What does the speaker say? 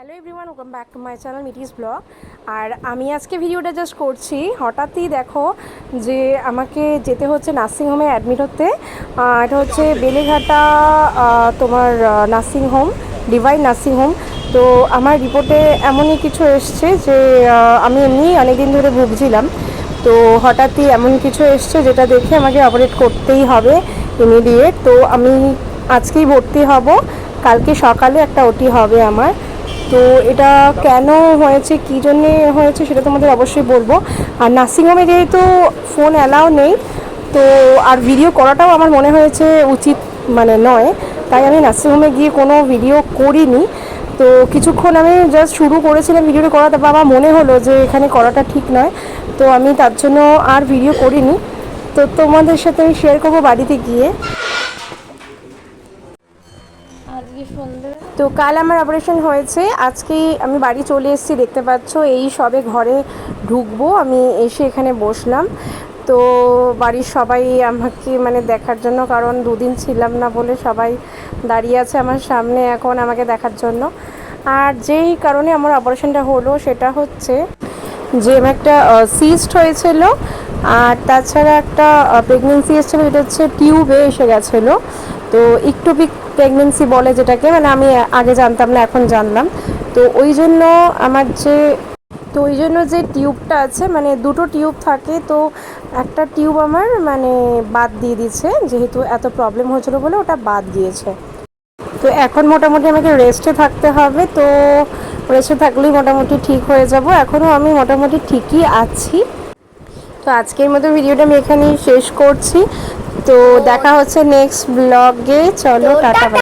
Hello everyone welcome back to my channel মিটিস blog আর আমি আজকে ভিডিওটা জাস্ট করছি। হঠাৎই দেখো যে আমাকে যেতে হচ্ছে নার্সিংহোমে অ্যাডমিট হতে। এটা হচ্ছে বেলেঘাটা তোমার নার্সিংহোম ডিভাইন নার্সিংহোম তো আমার রিপোর্টে এমনই কিছু এসছে যে আমি এমনি অনেকদিন ধরে ভুগছিলাম। তো হঠাৎই এমন কিছু এসছে যেটা দেখে আমাকে অপারেট করতেই হবে ইমিডিয়েট তো আমি আজকেই ভর্তি হব। কালকে সকালে একটা ওটি হবে আমার। তো এটা কেন হয়েছে, কী জন্যে হয়েছে সেটা তোমাদের অবশ্যই বলব। আর নার্সিংহোমে যেহেতু ফোন অ্যালাও নেই, তো আর ভিডিও করাটাও আমার মনে হয়েছে উচিত মানে নয়। তাই আমি নার্সিংহোমে গিয়ে কোনো ভিডিও করিনি। তো কিছুক্ষণ আমি জাস্ট শুরু করেছিলাম ভিডিওটা করা, তারপর আমার মনে হলো যে এখানে করাটা ঠিক নয়। তো আমি তার জন্য আর ভিডিও করিনি। তো তোমাদের সাথে আমি শেয়ার করব বাড়িতে গিয়ে। তো কাল আমার অপারেশন হয়েছে। আজকেই আমি বাড়ি চলে এসেছি, দেখতে পাচ্ছ। এই সবে ঘরে ঢুকবো। আমি এসে এখানে বসলাম। তো বাড়ির সবাই আমাকে মানে দেখার জন্য, কারণ দুদিন ছিলাম না বলে সবাই দাঁড়িয়ে আছে আমার সামনে এখন আমাকে দেখার জন্য। আর যেই কারণে আমার অপারেশনটা হলো, সেটা হচ্ছে যে, আমার একটা সিস্ট হয়েছিল, আর তাছাড়া একটা প্রেগনেন্সি এসেছিল এটা হচ্ছে টিউবে এসে গেছিল। তো ইকটোপিক প্রেগনেন্সি বলে যেটাকে মানে আমি আগে জানতাম না, এখন জানলাম। তো ওই জন্য আমার যে, তো ওই জন্য যে টিউবটা আছে মানে দুটো টিউব থাকে, তো একটা টিউব আমার মানে বাদ দিয়ে দিচ্ছে যেহেতু এত প্রবলেম হয়েছিল বলে ওটা বাদ দিয়েছে তো এখন মোটামুটি আমাকে রেস্টে থাকতে হবে, তো রেস্টে থাকলেই মোটামুটি ঠিক হয়ে যাব। এখনও আমি মোটামুটি ঠিকই আছি। তো আজকের মতো ভিডিওটা আমি এখানেই শেষ করছি। তো দেখা হচ্ছে নেক্সট ব্লগে চলো টাটা।